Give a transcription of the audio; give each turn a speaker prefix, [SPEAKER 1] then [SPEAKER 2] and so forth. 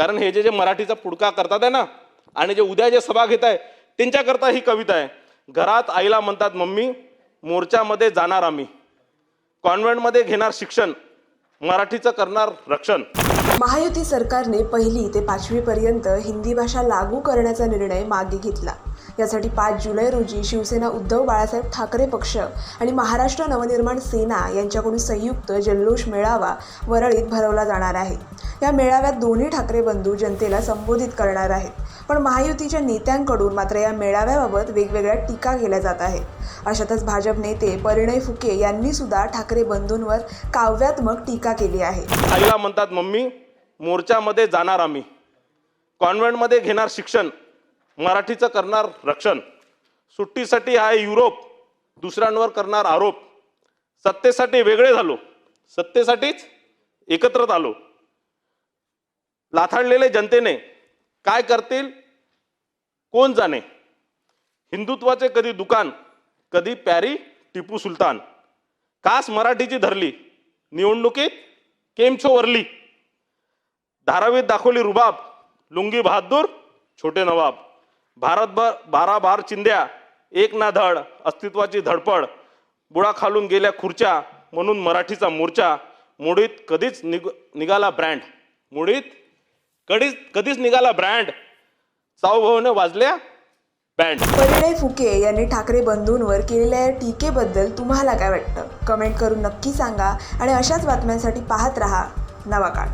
[SPEAKER 1] कारण हे जे जे मराठीचा पुडका करतात आहे ना आणि जे उद्या जे सभा घेत आहे त्यांच्याकरता ही कविता आहे. घरात आईला म्हणतात मम्मी मोर्चामध्ये जाणार आम्ही. कॉन्व्हेंटमध्ये घेणार शिक्षण. मराठीचं करणार रक्षण.
[SPEAKER 2] महायुती सरकारने पहिली ते पाचवी पर्यंत हिंदी भाषा लागू करण्याचा निर्णय मागे घेतला. यासाठी पाच जुलै रोजी शिवसेना उद्धव बाळासाहेब ठाकरे पक्ष आणि महाराष्ट्र नवनिर्माण सेना यांच्याकडून संयुक्त जल्लोष मेळावा वरळीत भरवला जाणार आहे. या मेळाव्यात दोन्ही ठाकरे बंधू जनतेला संबोधित करणार आहेत. पण महायुतीच्या नेत्यांकडून मात्र या मेळाव्याबाबत वेगवेगळ्या टीका केल्या जात आहेत. अशातच भाजप नेते परिणय फुके यांनी सुद्धा ठाकरे बंधूंवर काव्यात्मक टीका केली आहे.
[SPEAKER 1] आईला म्हणतात मम्मी मोर्चामध्ये जाणार आम्ही. कॉन्व्हेंटमध्ये घेणार शिक्षण. मराठीचं करणार रक्षण. सुट्टीसाठी आहे युरोप. दुसऱ्यांवर करणार आरोप. सत्तेसाठी वेगळे झालो. सत्तेसाठीच एकत्रच आलो. लाथाडलेले जनतेने काय करतील? कोण जाणे? हिंदुत्वाचे कधी दुकान कधी प्यारी टिपू सुलतान. कास मराठीची धरली निवडणुकीत केमछो वरली. धारावीत दाखवली रुबाब लुंगी बहादूर छोटे नवाब. भारतभर बारा बार चिंध्या एक ना धड अस्तित्वाची धडपड. बुडा खालून गेल्या खुर्च्या म्हणून मराठीचा मोर्चा. मुडीत कधीच निग निघाला ब्रँड मुडीत कधीच कधीच निघाला ब्रँड. चाऊभाऊने वाजल्या बँड.
[SPEAKER 2] परिणय फुके यांनी ठाकरे बंधूंवर केलेल्या या टीकेबद्दल तुम्हाला काय वाटतं? कमेंट करून नक्की सांगा आणि अशाच बातम्यांसाठी पाहत रहा नवा काळ.